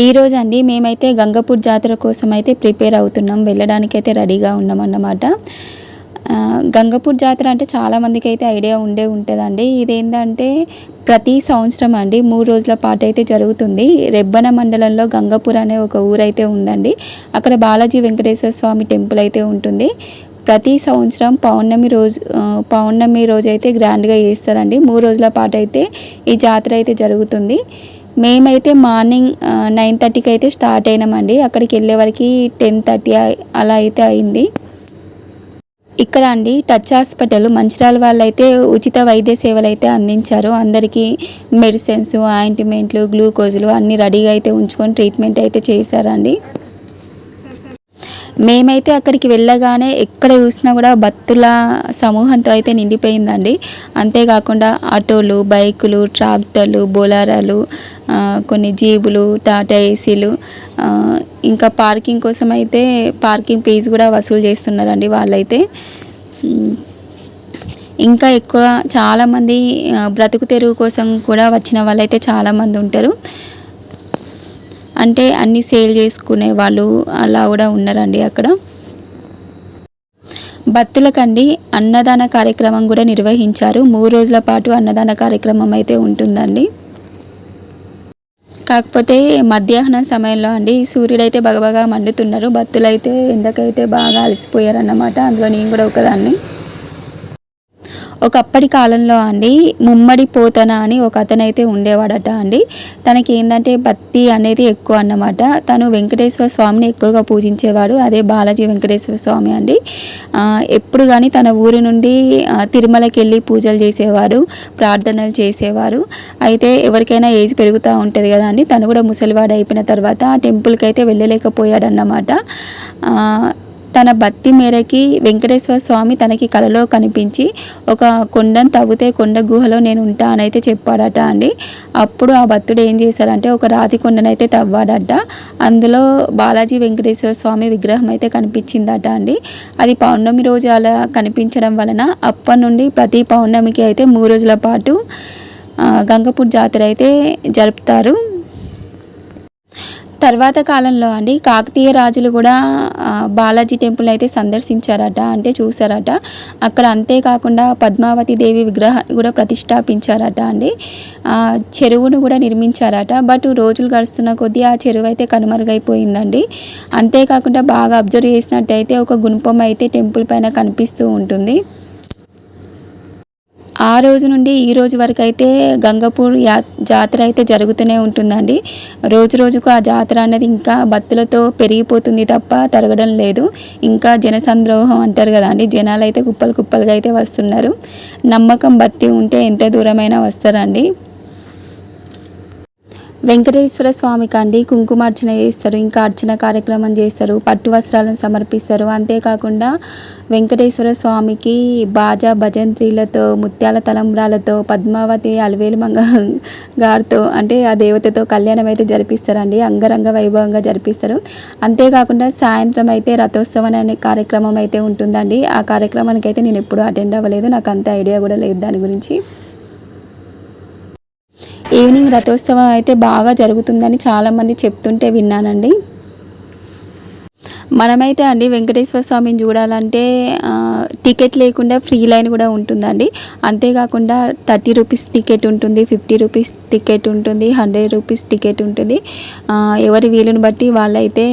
ఈరోజు అండి మేమైతే గంగపూర్ జాతర కోసం అయితే ప్రిపేర్ అవుతున్నాం వెళ్ళడానికి అయితే రెడీగా ఉన్నాం అన్నమాట. గంగపూర్ జాతర అంటే చాలామందికి అయితే ఐడియా ఉండే ఉంటుందండి. ఇదేంటంటే ప్రతి సంవత్సరం అండి మూడు రోజుల పాటు అయితే జరుగుతుంది. రెబ్బన మండలంలో గంగపూర్ అనే ఒక ఊరైతే ఉందండి. అక్కడ బాలాజీ వెంకటేశ్వర స్వామి టెంపుల్ అయితే ఉంటుంది. ప్రతి సంవత్సరం పౌర్ణమి రోజు పౌర్ణమి రోజు అయితే గ్రాండ్గా చేస్తారండి. మూడు రోజుల పాటు అయితే ఈ జాతర అయితే జరుగుతుంది. మేమైతే మార్నింగ్ నైన్ థర్టీకి అయితే స్టార్ట్ అయినామండి. అక్కడికి వెళ్ళే వరకు టెన్ థర్టీ అలా అయితే అయింది. ఇక్కడ అండి టచ్ హాస్పిటల్. మంచిర్యాల వాళ్ళు అయితే ఉచిత వైద్య సేవలు అయితే అందించారు. అందరికీ మెడిసిన్స్ ఆయింట్మెంట్లు గ్లూకోజులు అన్నీ రెడీగా అయితే ఉంచుకొని ట్రీట్మెంట్ అయితే చేశారండి. మేమైతే అక్కడికి వెళ్ళగానే ఎక్కడ చూసినా కూడా భక్తుల సమూహంతో అయితే నిండిపోయిందండి. అంతేకాకుండా ఆటోలు బైకులు ట్రాక్టర్లు బొలారాలు కొన్ని జీబులు టాటా ఏసీలు ఇంకా పార్కింగ్ కోసం అయితే పార్కింగ్ ఫీజు కూడా వసూలు చేస్తున్నారండి వాళ్ళైతే. ఇంకా ఎక్కువ చాలామంది బ్రతుకు తెరువు కోసం కూడా వచ్చిన వాళ్ళైతే చాలామంది ఉంటారు. అంటే అన్ని సేల్ చేసుకునే వాళ్ళు అలా కూడా ఉన్నారండి అక్కడ. భక్తులకండి అన్నదాన కార్యక్రమం కూడా నిర్వహించారు. మూడు రోజుల పాటు అన్నదాన కార్యక్రమం అయితే ఉంటుందండి. కాకపోతే మధ్యాహ్నం సమయంలో అండి సూర్యుడైతే బగబగా మండుతున్నారు. భక్తులైతే అయితే ఎండకైతే బాగా అలసిపోయారు అన్నమాట అందులో నేను కూడా ఒకదాన్ని. ఒకప్పటి కాలంలో అండి ముమ్మడి పోతన అని ఒక అతనైతే ఉండేవాడట అండి. తనకి ఏంటంటే భక్తి అనేది ఎక్కువ అన్నమాట. తను వెంకటేశ్వర స్వామిని ఎక్కువగా పూజించేవాడు అదే బాలాజీ వెంకటేశ్వర స్వామి అండి. ఎప్పుడు కానీ తన ఊరి నుండి తిరుమలకి వెళ్ళి పూజలు చేసేవారు ప్రార్థనలు చేసేవారు. అయితే ఎవరికైనా ఏజ్ పెరుగుతూ ఉంటుంది కదా అండి తను కూడా ముసలివాడు అయిపోయిన తర్వాత ఆ టెంపుల్కి అయితే వెళ్ళలేకపోయాడన్నమాట తన భక్తి మేరకి వెంకటేశ్వర స్వామి తనకి కలలో కనిపించి ఒక కొండను తవ్వితే కొండ గుహలో నేను ఉంటానైతే అని అయితే చెప్పాడట అండి. అప్పుడు ఆ భక్తుడు ఏం చేశాడంటే ఒక రాతి కొండనైతే తవ్వాడట. అందులో బాలాజీ వెంకటేశ్వర స్వామి విగ్రహం అయితే కనిపించిందట అండి. అది పౌర్ణమి రోజు అలా కనిపించడం వలన అప్పటి నుండి ప్రతి పౌర్ణమికి అయితే మూడు రోజుల పాటు గంగపూర్ జాతర అయితే జరుపుతారు. తర్వాత కాలంలో అండి కాకతీయ రాజులు కూడా బాలాజీ టెంపుల్ అయితే సందర్శించారట అంటే చూసారట అక్కడ అంతేకాకుండా పద్మావతి దేవి విగ్రహాన్ని కూడా ప్రతిష్టాపించారట అండి. ఆ, చెరువును కూడా నిర్మించారట. బట్ రోజులు గడుస్తున్న కొద్దీ ఆ చెరువు అయితే కనుమరుగైపోయిందండి. అంతేకాకుండా బాగా అబ్జర్వ్ చేసినట్టయితే ఒక గుణపం అయితే టెంపుల్ పైన కనిపిస్తూ ఉంటుంది. ఆ రోజు నుండి ఈ రోజు వరకు అయితే గంగపూర్ యా జాతర అయితే జరుగుతూనే ఉంటుందండి. రోజు రోజుకు ఆ జాతర అనేది ఇంకా భక్తులతో పెరిగిపోతుంది తప్ప తరగడం లేదు. ఇంకా జనసంద్రోహం అంటారు కదా అండి జనాలు అయితే కుప్పలు కుప్పలుగా అయితే వస్తున్నారు. నమ్మకం భక్తి ఉంటే ఎంత దూరమైనా వస్తారండి. వెంకటేశ్వర స్వామికి అండి కుంకుమార్చన చేస్తారు ఇంకా అర్చన కార్యక్రమం చేస్తారు పట్టు వస్త్రాలను సమర్పిస్తారు. అంతేకాకుండా వెంకటేశ్వర స్వామికి బాజా భజంత్రీలతో ముత్యాల తలంబ్రాలతో పద్మావతి అలవేలు మంగ గారితో అంటే ఆ దేవతతో కళ్యాణం అయితే జరిపిస్తారండి. అంగరంగ వైభవంగా జరిపిస్తారు. అంతేకాకుండా సాయంత్రం అయితే రథోత్సవం అనే కార్యక్రమం అయితే ఉంటుందండి. ఆ కార్యక్రమానికి అయితే నేను ఎప్పుడూ అటెండ్ అవ్వలేదు. నాకు అంత ఐడియా కూడా లేదు దాని గురించి. ఈవినింగ్ రథోత్సవం అయితే బాగా జరుగుతుందని చాలామంది చెప్తుంటే విన్నానండి. మనమైతే అండి వెంకటేశ్వర స్వామిని చూడాలంటే టికెట్ లేకుండా ఫ్రీ లైన్ కూడా ఉంటుందండి. అంతేకాకుండా థర్టీ రూపీస్ టికెట్ ఉంటుంది ఫిఫ్టీ రూపీస్ టికెట్ ఉంటుంది హండ్రెడ్ రూపీస్ టికెట్ ఉంటుంది. ఎవరి వీలుని బట్టి వాళ్ళైతే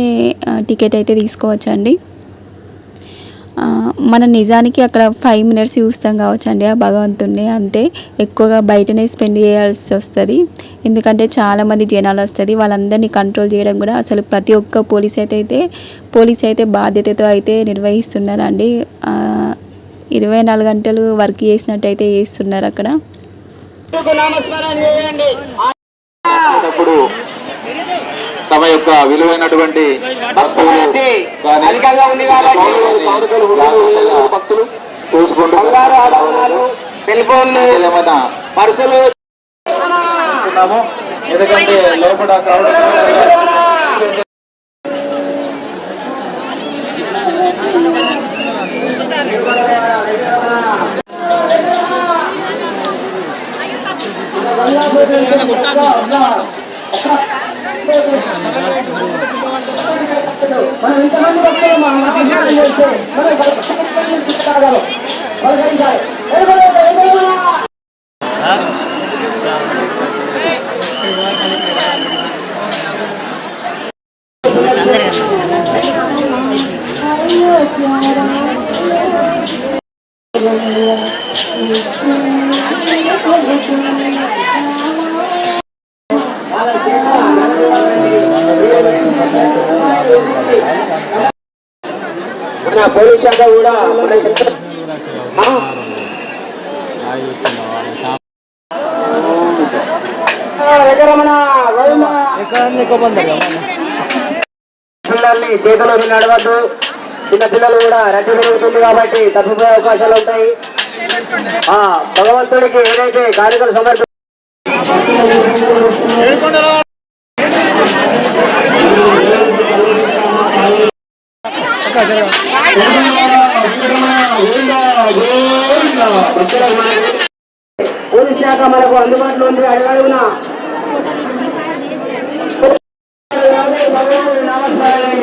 టికెట్ అయితే తీసుకోవచ్చండి. మన నిజానికి అక్కడ ఫైవ్ మినిట్స్ చూస్తాం కావచ్చండి ఆ భగవంతుడిని అంతే ఎక్కువగా బయటనే స్పెండ్ చేయాల్సి వస్తుంది. ఎందుకంటే చాలామంది జనాలు వస్తుంది. వాళ్ళందరినీ కంట్రోల్ చేయడం కూడా అసలు ప్రతి ఒక్క పోలీస్ అయితే అయితే పోలీస్ అయితే బాధ్యతతో అయితే నిర్వహిస్తున్నారండి. ఇరవై నాలుగు గంటలు వర్క్ చేసినట్టయితే చేస్తున్నారు అక్కడ. తమ యొక్క విలువైనటువంటి భక్తులు చూసుకుంటూ పర్సులు. ఎందుకంటే లోపల crowd ఆ మనం ఇంతమంది భక్తులు మా ఆశీర్వాదం చేస్తే మనం భక్తులు తీసుకురాగలం. పలకరించాలి. ఎలుగులు, ఎలుగులు. పోలీస్ శాఖ కూడా. పిల్లల్ని చేతులు నడవద్దు చిన్న పిల్లలు కూడా రద్దీ పెరుగుతుంది కాబట్టి తప్పిపోయే అవకాశాలు ఉంటాయి ఆ భగవంతుడికి ఏదైతే కానుకలు సమర్పి పోలీస్ శాఖ మనకు అందుబాటులో ఉంది అడగడుగున నమస్కారం.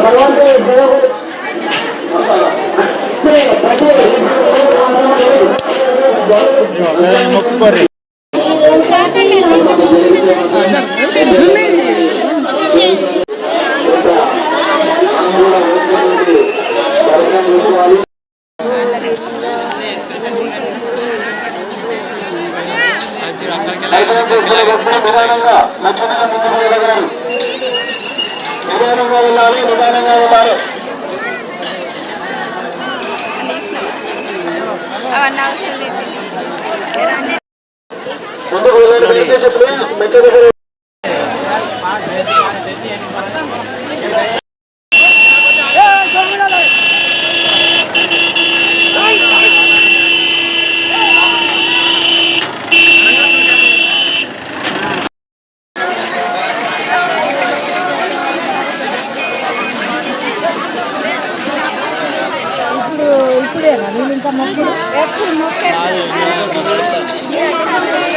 భగవంతుని సేవకుడు దర్శనం చేసుకునే భక్తులు నిదానంగా లక్ష్మణంగా ముందుకు వెళ్ళగలరు నిదానంగా వెళ్ళాలి నిదానంగా వెళ్ళాలి అవన్నీ అవసరం లేదు ముందుకు వెళ్ళండి దయచేసి ప్లీజ్ మెట్ల దగ్గర como que es como que